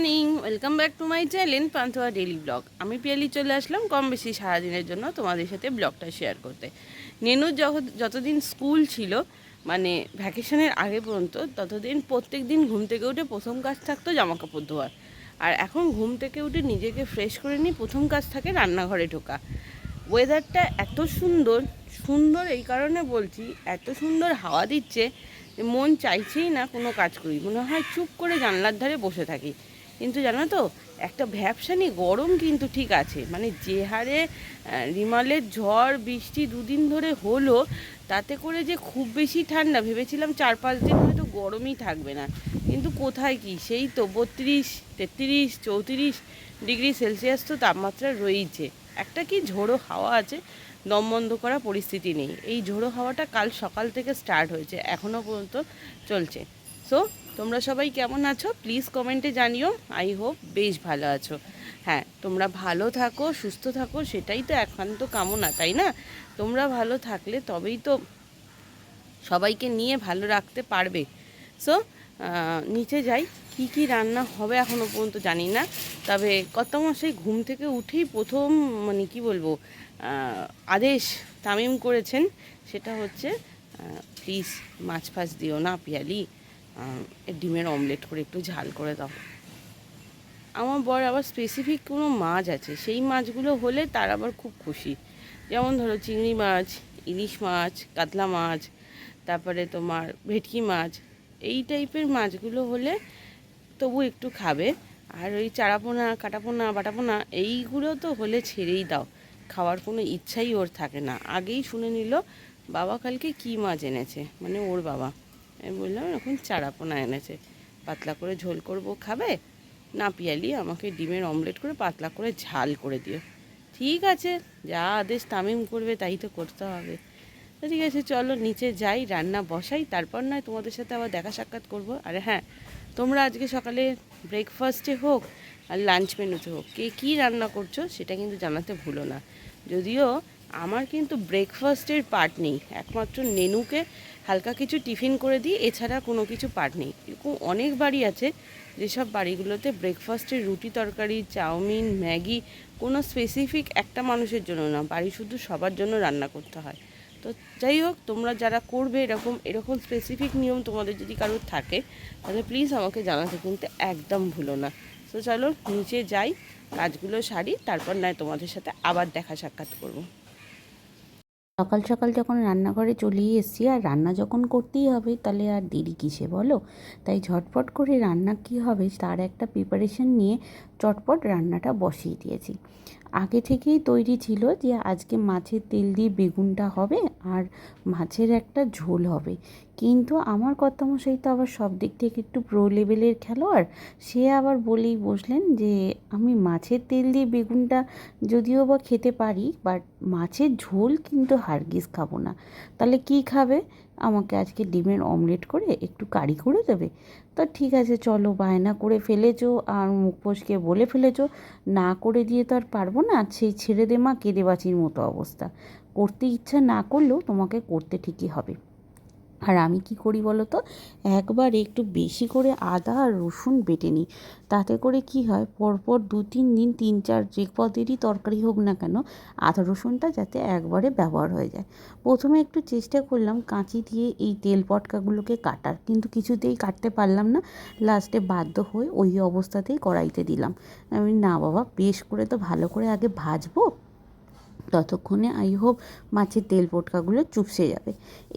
Morning welcome back to my channel Panthoya daily vlog আমি পিয়ালি চলে আসলাম কম বেশি সারাদিনের জন্য তোমাদের সাথে ব্লগটা শেয়ার করতে। নেনুর যতদিন স্কুল ছিল মানে ভ্যাকেশনের আগে পর্যন্ত, ততদিন প্রত্যেক দিন ঘুম থেকে উঠে প্রথম কাজ থাকতো জামা কাপড় ধোয়ার। আর এখন ঘুম থেকে উঠে নিজেকে ফ্রেশ করে নিই প্রথম কাজ থাকে রান্নাঘরে ঢোকা। ওয়েদারটা এত সুন্দর সুন্দর এই কারণে বলছি, এত সুন্দর হাওয়া দিচ্ছে মন চাইছেই না কোনো কাজ করি। মনে হয় চুপ করে জানলার ধারে বসে থাকি। কিন্তু জানো তো, একটা ভ্যাবসানি গরম কিন্তু ঠিক আছে। মানে যে হারে রিমালের ঝড়, বৃষ্টি দুদিন ধরে হলো, তাতে করে যে খুব বেশি ঠান্ডা, ভেবেছিলাম চার পাঁচ দিন হয়তো গরমই থাকবে না। কিন্তু কোথায় কি? সেই তো বত্রিশ, তেত্রিশ, চৌত্রিশ ডিগ্রি সেলসিয়াস তো তাপমাত্রা রয়েইছে। একটা কি ঝোড়ো হাওয়া আছে, দম বন্ধ করা পরিস্থিতি নেই। এই ঝোড়ো হাওয়াটা কাল সকাল থেকে স্টার্ট হয়েছে এখনও পর্যন্ত চলছে। সো তোমরা সবাই কেমন আছো? প্লিজ কমেন্টে জানিও। আই হোপ বেশ ভালো আছো। হ্যাঁ তোমরা ভালো থাকো, সুস্থ থাকো, সেটাই তো একান্ত কামনা, তাই না? তোমরা ভালো থাকলে তবেই তো সবাইকে নিয়ে ভালো রাখতে পারবে। সো নিচে যাই। কি কি রান্না হবে এখনও পর্যন্ত জানি না। তবে কত মাসে ঘুম থেকে উঠেই প্রথম মানে কি বলব আদেশ তামিম করেছেন। সেটা হচ্ছে প্লিজ মাছ ফাছ দিও না পিয়ালি। ডিমের অমলেট করে একটু ঝাল করে দাও। আমার বর আবার স্পেসিফিক কোনো মাছ আছে, সেই মাছগুলো হলে তার আবার খুব খুশি। যেমন ধরো চিংড়ি মাছ, ইলিশ মাছ, কাতলা মাছ, তারপরে তোমার ভেটকি মাছ, এই টাইপের মাছগুলো হলে তবু একটু খাবে। আর ওই চারাপোনা, কাটাপোনা, বাটাপোনা, এইগুলো তো হলে ছেড়েই দাও। খাওয়ার কোনো ইচ্ছাই ওর থাকে না। আগেই শুনে নিল, বাবা কালকে কী মাছ এনেছে? মানে ওর বাবা। আমি বললাম এখন চারাপোনা এনেছে। পাতলা করে ঝোল করব, খাবে? না পিয়ালি, আমাকে ডিমের অমলেট করে পাতলা করে ঝাল করে দিও। ঠিক আছে, যা আদেশ তামিম করবে, তাই তো করতে হবে। ঠিক আছে, চলো নিচে যাই, রান্না বসাই, তারপর নয় তোমাদের সাথে আবার দেখা সাক্ষাৎ করব। আর হ্যাঁ তোমরা আজকে সকালে ব্রেকফাস্টে হোক আর লাঞ্চ মেনুতে হোক, কে কী রান্না করছ সেটা কিন্তু জানাতে ভুলো না। যদিও আমার কিন্তু ব্রেকফাস্টের পার্ট নেই, একমাত্র নেনুকে হালকা কিছু টিফিন করে দিই, এছাড়া কোনো কিছু পার্ট নেই। এরকম অনেক বাড়ি আছে, যেসব বাড়িগুলোতে ব্রেকফাস্টের রুটি তরকারি, চাউমিন, ম্যাগি, কোনো স্পেসিফিক একটা মানুষের জন্য না, বাড়ি শুধু সবার জন্য রান্না করতে হয়। তো যাই হোক, তোমরা যারা করবে এরকম এরকম স্পেসিফিক নিয়ম তোমাদের যদি কারোর থাকে, তাহলে প্লিজ আমাকে জানাতে কিন্তু একদম ভুলো না। তো চলো, নিচে যাই, কাজগুলো সারি, তারপর নয় তোমাদের সাথে আবার দেখা সাক্ষাৎ করব। সকাল সকাল যখন রান্নাঘরে চলেই এসেছি, আর রান্না যখন করতেই হবে, তাহলে আর দেরি কিসে বলো? তাই ঝটপট করে রান্না কি হবে, তার একটা প্রিপারেশন নিয়ে চটপট রান্নাটা বসিয়ে দিয়েছি। আগে থেকেই তৈরি ছিল যে আজকে মাছের তেল দিয়ে বেগুনটা হবে আর মাছের একটা ঝোল হবে। কিন্তু আমার কর্তামশাই তো আবার সব দিক থেকে একটু প্রো লেভেলের খেলোয়াড়। সে আবার বলেই বসলেন যে, আমি মাছের তেল দিয়ে বেগুনটা যদিও বা খেতে পারি বাট মাছের ঝোল কিন্তু হারগিজ খাব না। তাহলে কি খাবে? আমাকে আজকে ডিমের অমলেট করে একটু কারি করে দেবে। তা ঠিক আছে, চলো বায়না করে ফেলেছো আর মুখপোষকে বলে ফেলেছো। না করে দিয়ে তো আর পারব না, সেই ছেড়ে দে মা, কেঁদে বাঁচির মতো অবস্থা। করতে ইচ্ছা না করলেও তোমাকে করতে ঠিকই হবে। আর আমি কি করি বলো তো? একবারে একটু বেশি করে আদা আর রসুন বেটে নিই। তাতে করে কি হয়? পরপর দু, তিন দিন, তিন, চার যে পদেরই তরকারি হোক না কেন, আদা রসুনটা যাতে একবারে ব্যবহার হয়ে যায়। প্রথমে একটু চেষ্টা করলাম কাঁচি দিয়ে এই তেল পটকাগুলোকে কাটার। কিন্তু কিছুতেই কাটতে পারলাম না। লাস্টে বাধ্য হয়ে ওই অবস্থাতেই কড়াইতে দিলাম। আমি, না বাবা, বেশ করে তো ভালো করে আগে ভাজবো। ততক্ষণে আই হোপ মাছের তেল পটকাগুলো চুপসে যাবে।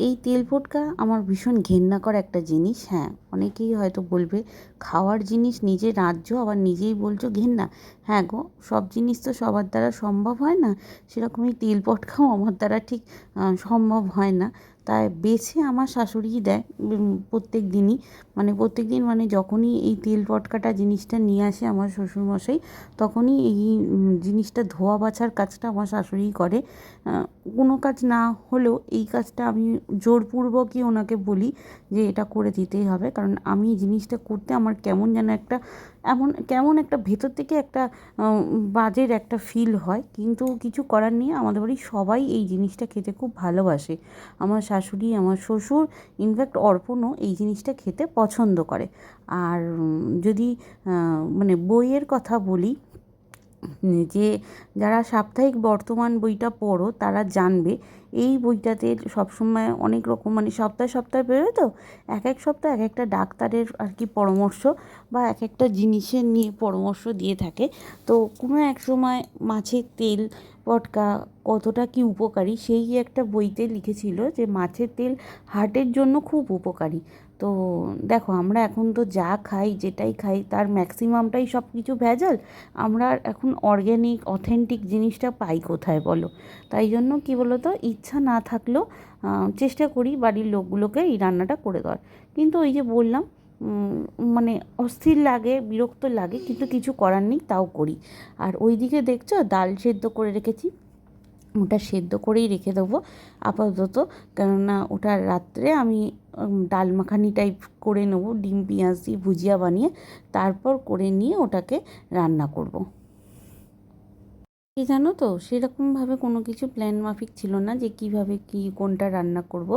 এই তেল পটকা আমার ভীষণ ঘেন্না করা একটা জিনিস হ্যাঁ। অনেকেই হয়তো বলবে, খাওয়ার জিনিস নিজে রাজ্য, আবার নিজেই বলছো ঘেন্না? হ্যাঁ গো, সব জিনিস তো সবার দ্বারা সম্ভব হয় না। সেরকমই তেল পটকাও আমার দ্বারা ঠিক সম্ভব হয় না। তাই বেছে আমার শাশুড়িই দেয় প্রত্যেক দিনই মানে প্রত্যেক দিন মানে যখনই এই তেল পটকাটা জিনিসটা নিয়ে আসে আমার শ্বশুরমশাই, তখনই এই জিনিসটা ধোয়া বাছার কাজটা আমার শাশুড়িই করে। কোনো কাজ না হলেও এই কাজটা আমি জোরপূর্বকই ওনাকে বলি যে এটা করে দিতেই হবে। কারণ আমি জিনিসটা করতে আমার কেমন যেন একটা এমন, কেমন একটা ভেতর থেকে একটা বাজের একটা ফিল হয়। কিন্তু কিছু করার নেই, আমাদের বাড়ির সবাই এই জিনিসটা খেতে খুব ভালোবাসে। আমার শাশুড়ি, আমার শ্বশুর ইনফ্যাক্ট অর্পণও এই জিনিসটা খেতে পছন্দ করে। আর যদি মানে বইয়ের কথা বলি, যে যারা সাপ্তাহিক বর্তমান বইটা পড়ো, তারা জানবে এই বইটাতে সবসময় অনেক রকম মানে সপ্তাহে সপ্তাহে বেরোয় তো? এক এক সপ্তাহ এক একটা ডাক্তারের আর কি পরামর্শ বা এক একটা জিনিসের নিয়ে পরামর্শ দিয়ে থাকে। তো কোনো এক সময় মাছের তেল, পটকা কতটা কি উপকারী সেই একটা বইতে লিখেছিল যে মাছের তেল হার্টের জন্য খুব উপকারী। তো দেখো, আমরা এখন তো যা খাই, যেটাই খাই, তার ম্যাক্সিমামটাই সব কিছু ভেজাল। আমরা এখন অর্গ্যানিক অথেন্টিক জিনিসটা পাই কোথায় বলো? তাই জন্য কি বলো তো ইচ্ছা না থাকলেও চেষ্টা করি বাড়ির লোকগুলোকে এই রান্নাটা করে দেওয়ার। কিন্তু ওই যে বললাম মানে অস্থির লাগে, বিরক্ত লাগে, কিন্তু কিছু করার নেই, তাও করি। আর ওইদিকে দেখছ, ডাল সেদ্ধ করে রেখেছি। ওটা সেদ্ধ করেই রেখে দেবো, আপাতত। কেননা ওটা রাত্রে আমি ডাল মাখানি টাইপ করে নেব, ডিম, পেঁয়াজ দিয়ে ভুজিয়া বানিয়ে তারপর করে নিয়ে ওটাকে রান্না করব। কি জানো তো, সেরকমভাবে কোনো কিছু প্ল্যান মাফিক ছিল না যে কীভাবে কি, কোনটা রান্না করব।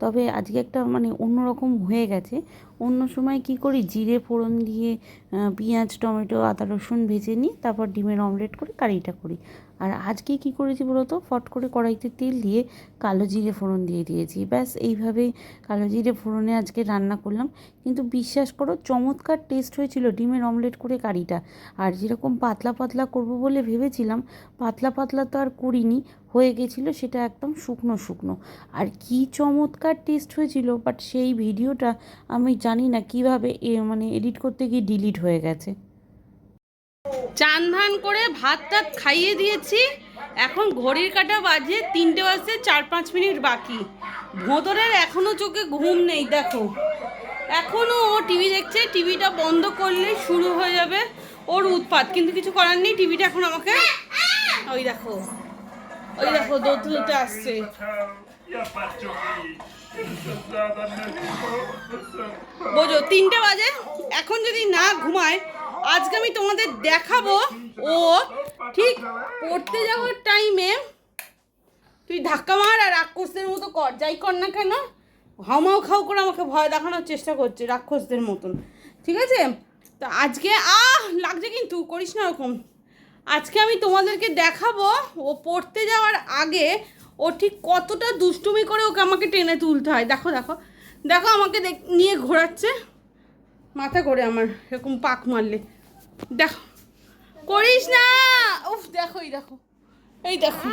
তবে আজকে একটা মানে অন্যরকম হয়ে গেছে। অন্য সময় কি করি, জিরে ফোড়ন দিয়ে পেঁয়াজ, টমেটো, আদা, রসুন ভেজে নিই তারপর ডিমের অমলেট করে কারিটা করি। আর আজকে কি করেছি বলতো? ফট করে কড়াইতে তেল দিয়ে কালো জিরে ফোড়ন দিয়ে দিয়েছি। ব্যাস, এইভাবেই কালো জিরে ফোড়নে আজকে রান্না করলাম। কিন্তু বিশ্বাস করো, চমৎকার টেস্ট হয়েছিল ডিমের অমলেট করে কারিটা। আর যেরকম পাতলা পাতলা করব বলে ভেবেছিলাম, পাতলা পাতলা তো আর করিনি, হয়ে গেছিল সেটা একদম শুকনো শুকনো। আর কি চমৎকার টেস্ট হয়েছিল বাট সেই ভিডিওটা আমি জানি না কীভাবে মানে এডিট করতে গিয়ে ডিলিট হয়ে গেছে। চান ধান করে ভাত টাত খাইয়ে দিয়েছি। এখন ঘড়ির কাটা বাজে তিনটে বাজতে চার পাঁচ মিনিট বাকি। ভোঁদরের এখনও চোখে ঘুম নেই, দেখো। এখনও ও টিভি দেখছে, টিভিটা বন্ধ করলেই শুরু হয়ে যাবে ওর উৎপাত। কিন্তু কিছু করার নেই, টিভিটা এখন আমাকে ওই দেখো ওই দেখো দৌড়তে দৌড়তে আসছে। বোঝো, তিনটে বাজে। এখন যদি না ঘুমায় আজকে আমি তোমাদের দেখাবো। ও ঠিক পড়তে যাওয়ার টাইমে তুই ধাক্কা মার আর রাক্ষসদের মতো কর। যাই কর না কেন হাউমাউ খাও করে আমাকে ভয় দেখানোর চেষ্টা করছে রাক্ষসদের মতন। ঠিক আছে? তো আজকে, আহ, লাগছে কিন্তু, করিস না ওরকম। আজকে আমি তোমাদেরকে দেখাবো, ও পড়তে যাওয়ার আগে ও ঠিক কতটা দুষ্টুমি করে ওকে আমাকে টেনে তুলতে হয়। দেখো দেখো দেখো আমাকে নিয়ে ঘোরাচ্ছে। মাথা করে আমার, এরকম পাক মারলে। দেখো। করিস না। উফ দেখো এই দেখো। এই দেখো।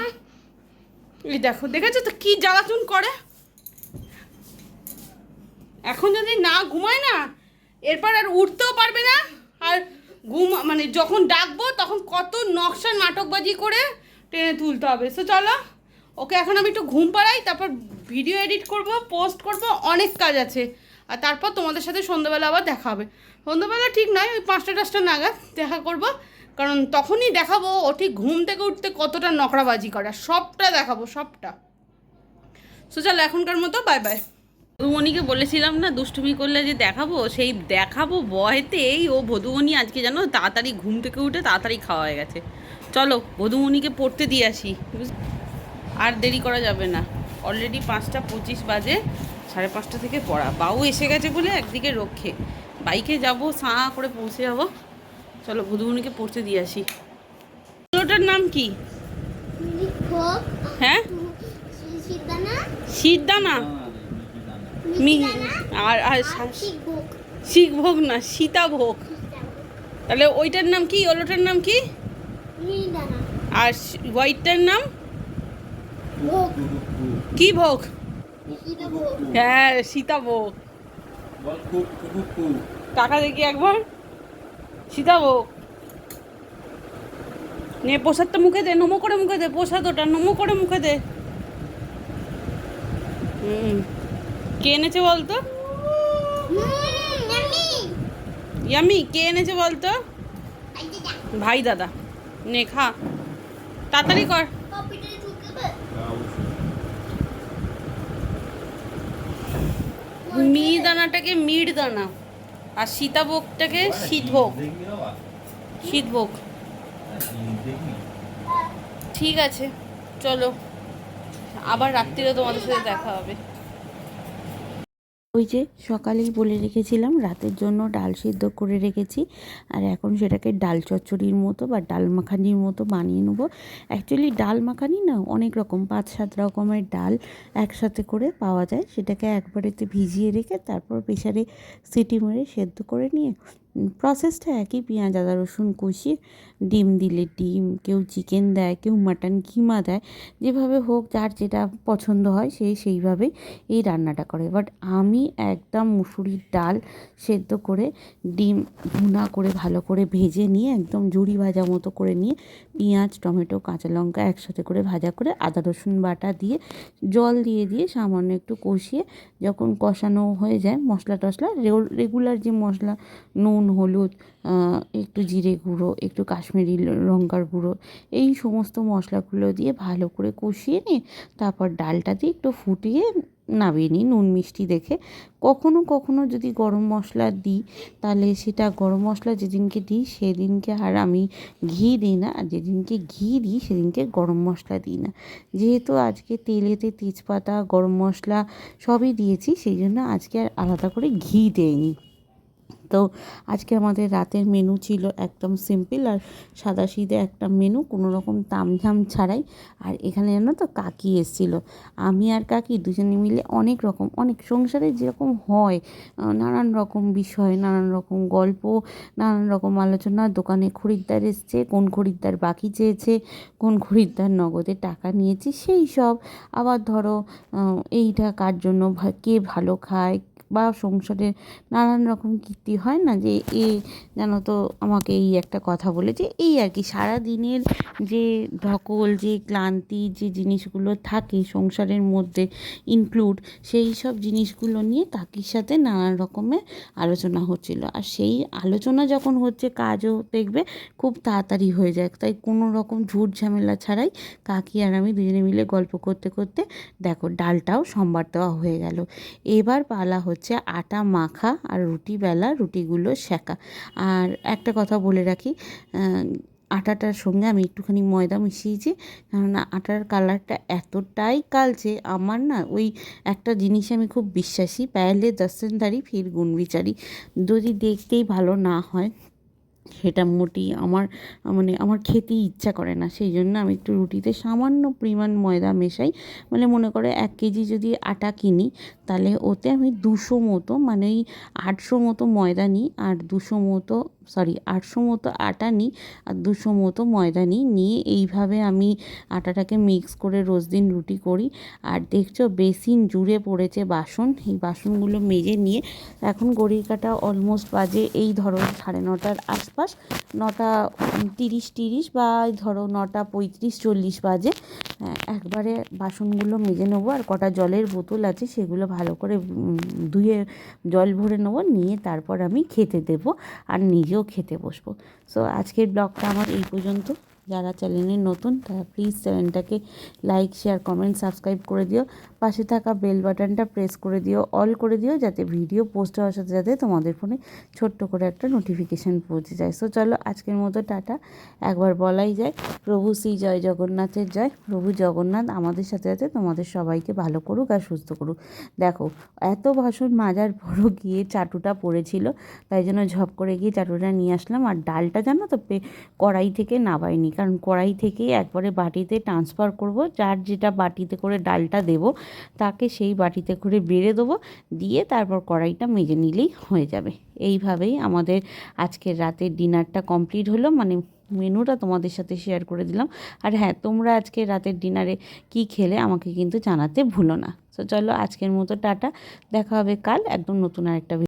এই দেখো দেখেছ তো কি জ্বালাতুন করে? এখন যদি না ঘুমায় না এরপর আর উঠতেও পারবে না। আর ঘুম মানে যখন ডাকবো তখন কত নকশা নাটকবাজি করে টেনে তুলতে হবে। সো চলো ওকে এখন আমি একটু ঘুম পাড়াই তারপর ভিডিও এডিট করব পোস্ট করব অনেক কাজ আছে। আর তারপর তোমাদের সাথে সন্ধ্যাবেলা আবার দেখা হবে। সন্ধ্যাবেলা ঠিক নয় ওই পাঁচটা টাচটা নাগাদ দেখা করব। কারণ তখনই দেখাবো ও ঠিক ঘুম থেকে উঠতে কতটা নকরাবাজি করে সবটা দেখাবো, সবটা। সো চলো এখনকার মতো বাই বাই ভদুমণিকে বলেছিলাম না, দুষ্টুমি করলে যে দেখাবো, সেই দেখাবো বয়তেই ও ভদুমণি আজকে জানো তাড়াতাড়ি ঘুম থেকে উঠে তাড়াতাড়ি খাওয়া হয়ে গেছে। চলো ভদুমণিকে পড়তে দিয়ে আসি। আর দেরি করা যাবে না। অলরেডি পাঁচটা পঁচিশ বাজে, সাড়ে পাঁচটা থেকে পড়া। বাউ এসে গেছে বলে একদিকে রক্ষে। বাইকে যাব সাঁ করে পৌঁছে যাব। চলো ভদুমণিকে পড়তে দিয়ে আসি। ওটার নাম কি? হ্যাঁ? শীতদানা আর আর শিখভোগ। না সীতাভোগ। তাহলে ওইটার নাম কি? ওলোটার নাম কি? আর হোয়াইটটার নাম? কি ভোগ? হ্যাঁ সীতাভোগ। টাকা দেখি একবার। সীতা সীতাভোগ নে প্রসাদটা মুখে দে, নমো করে মুখে দে, প্রসাদ ওটা, নমো করে মুখে দে। কে এনেছে বলতো? ইয়ামি, কে এনেছে বলতো? ভাই দাদা, নে খা। তাড়াতাড়ি কর। কপিটা ঢুকবে মি দানাটাকে মিড দানা। আর সীতাভোগটাকে শীতভোগ শীতভোগ ঠিক আছে চলো। আবার রাত্রিরে তোমাদের সাথে দেখা হবে। ওই যে সকালেই বলে রেখেছিলাম, রাতের জন্য ডাল সিদ্ধ করে রেখেছি। আর এখন সেটাকে ডাল চচ্চড়ির মতো বা ডাল মাখানির মতো বানিয়ে নেব। অ্যাকচুয়ালি ডাল মাখানি না অনেক রকম, পাঁচ সাত রকমের ডাল একসাথে করে পাওয়া যায়। সেটাকে একবারেতে ভিজিয়ে রেখে তারপর প্রেশারে সিটি মেরে সেদ্ধ করে নিয়ে প্রসেসটা একই পেঁয়াজ, আদা, রসুন কষিয়ে ডিম দিলে ডিম, কেউ চিকেন দেয়, কেউ মাটন কিমা দেয়, যেভাবে হোক যার যেটা পছন্দ হয় সে সেইভাবেই এই রান্নাটা করে। বাট আমি একদম মুসুরির ডাল সেদ্ধ করে ডিম ভুনা করে ভালো করে ভেজে নিয়ে একদম ঝুড়ি ভাজা মতো করে নিয়ে পেঁয়াজ, টমেটো, কাঁচা লঙ্কা একসাথে করে ভাজা করে আদা, রসুন বাটা দিয়ে জল দিয়ে দিয়ে সামান্য একটু কষিয়ে যখন কষানো হয়ে যায় মশলা টশলা রেগুলার যে মশলা, নুন হলুদ একটু জিরে গুঁড়ো, একটু কাশ্মীরি লঙ্কার গুঁড়ো, এই সমস্ত মশলাগুলো দিয়ে ভালো করে কষিয়ে নিয়ে তারপর ডালটা দিয়ে একটু ফুটিয়ে নামিয়ে নিই নুন মিষ্টি দেখে। কখনো কখনো যদি গরম মশলা দিই, তাহলে সেটা গরম মশলা যেদিনকে দিই, সেদিনকে আর আমি ঘি দিই না। আর যেদিনকে ঘি দিই, সেদিনকে গরম মশলা দিই না। যেহেতু আজকে তেলেতে তেজপাতা, গরম মশলা সবই দিয়েছি, সেই জন্য আজকে আর আলাদা করে ঘি দেয়নি তো আজকে আমাদের রাতের মেনু ছিল একদম সিম্পল আর সাদা সিধে একটা মেনু কোনো রকম তামঝাম ছাড়াই। আর এখানে জানো তো কাকি এসেছিল। আমি আর কাকি দুজনে মিলে অনেক রকম, অনেক সংসারে যেরকম হয় নানান রকম বিষয়, নানান রকম গল্প, নানান রকম আলোচনা। দোকানে খরিদ্দার এসছে, কোন খরিদ্দার বাকি চেয়েছে, কোন খরিদ্দার নগদে টাকা নিয়েছে, সেই সব। আবার ধরো এইটা কার জন্য কে ভালো খায় বা সংসারে নানান রকম কীর্তি হয় না যে এ যেন তো আমাকে এই একটা কথা বলেছে এই আর কি সারা দিনের যে ধকল, যে ক্লান্তি, যে জিনিসগুলো থাকে সংসারের মধ্যে ইনক্লুড সেই সব জিনিসগুলো নিয়ে কাকির সাথে নানান রকমের আলোচনা হচ্ছিল। আর সেই আলোচনা যখন হচ্ছে কাজও দেখবে খুব তাড়াতাড়ি হয়ে যায়। তাই কোনো রকম ঝুট ঝামেলা ছাড়াই কাকি আর আমি দুজনে মিলে গল্প করতে করতে দেখো ডালটাও সম্বার দেওয়া হয়ে গেল। এবার পালা হচ্ছে আটা মাখা আর রুটি বেলা রুটিগুলো সেকা আর একটা কথা বলে রাখি আটাটার সঙ্গে আমি একটুখানি ময়দা মিশিয়েছি, কেননা আটার কালারটা এতটাই কালচে আমার না ওই একটা জিনিসে আমি খুব বিশ্বাসী, প্যালে দশেনদারি ফির গুণ বিচারি। যদি দেখতেই ভালো না হয়, সেটা মোটি আমার মানে আমার খেতেই ইচ্ছা করে না। সেই জন্য আমি একটু রুটিতে সামান্য পরিমাণ ময়দা মেশাই মানে মনে করে এক কেজি যদি আটা কিনি তাহলে ওতে আমি দুশো মতো মানে ওই আটশো মতো ময়দা নিই আর দুশো মতো সরি আটশো মতো আটা নিই আর দুশো মতো ময়দা নিই। নিয়ে এইভাবে আমি আটাটাকে মিক্স করে রোজ দিন রুটি করি। আর দেখছ বেসিন জুড়ে পড়েছে বাসন এই বাসনগুলো মেজে নিয়ে। এখন ঘড়ির কাটা অলমোস্ট বাজে এই ধরো সাড়ে নটার আশপাশ নটা তিরিশ তিরিশ বা ধরো নটা পঁয়ত্রিশ চল্লিশ বাজে। হ্যাঁ, একবারে বাসনগুলো মেজে নেব আর কটা জলের বোতল আছে সেগুলো ভালো করে ধুয়ে জল ভরে নেব, নিয়ে তারপর আমি খেতে দেবো আর নিজেও খেতে বসবো। সো আজকের ব্লগটা আমার এই পর্যন্ত। যারা চ্যানেলে নতুন, তারা প্লিজ চ্যানেলটাকে লাইক শেয়ার কমেন্ট সাবস্ক্রাইব করে দিও। পাশে থাকা বেল বাটনটা প্রেস করে দিও অল করে দিও, যাতে ভিডিও পোস্ট হওয়ার সাথে সাথে তোমাদের ফোনে ছোট্ট করে একটা নোটিফিকেশান পৌঁছে যায়। সো চলো আজকের মতো টাটা। একবার বলাই যায়, প্রভু শ্রী জয় জগন্নাথের জয়, প্রভু জগন্নাথ আমাদের সাথে সাথে তোমাদের সবাইকে ভালো করুক আর সুস্থ করুক। দেখো, এত বাসন মাজার পরও গিয়ে চাটুটা পড়েছিল, তাই জন্য ঝপ করে গিয়ে চাটুটা নিয়ে আসলাম। আর ডালটা জানো তো কড়াই থেকে নাবাইনি কারণ কড়াই থেকেই একবারে বাটিতে ট্রান্সফার করব। যার যেটা বাটিতে করে ডালটা দেব, তাকে সেই বাটিতে করে বেড়ে দেবো, দিয়ে তারপর কড়াইটা মেজে নিলেই হয়ে যাবে। এইভাবেই আমাদের আজকের রাতের ডিনারটা কমপ্লিট হলো। মানে মেনুটা তোমাদের সাথে শেয়ার করে দিলাম। আর হ্যাঁ তোমরা আজকে রাতের ডিনারে কি খেলে আমাকে কিন্তু জানাতে ভুলো না। তো চলো আজকের মতো টাটা। দেখা হবে কাল একদম নতুন আরেকটা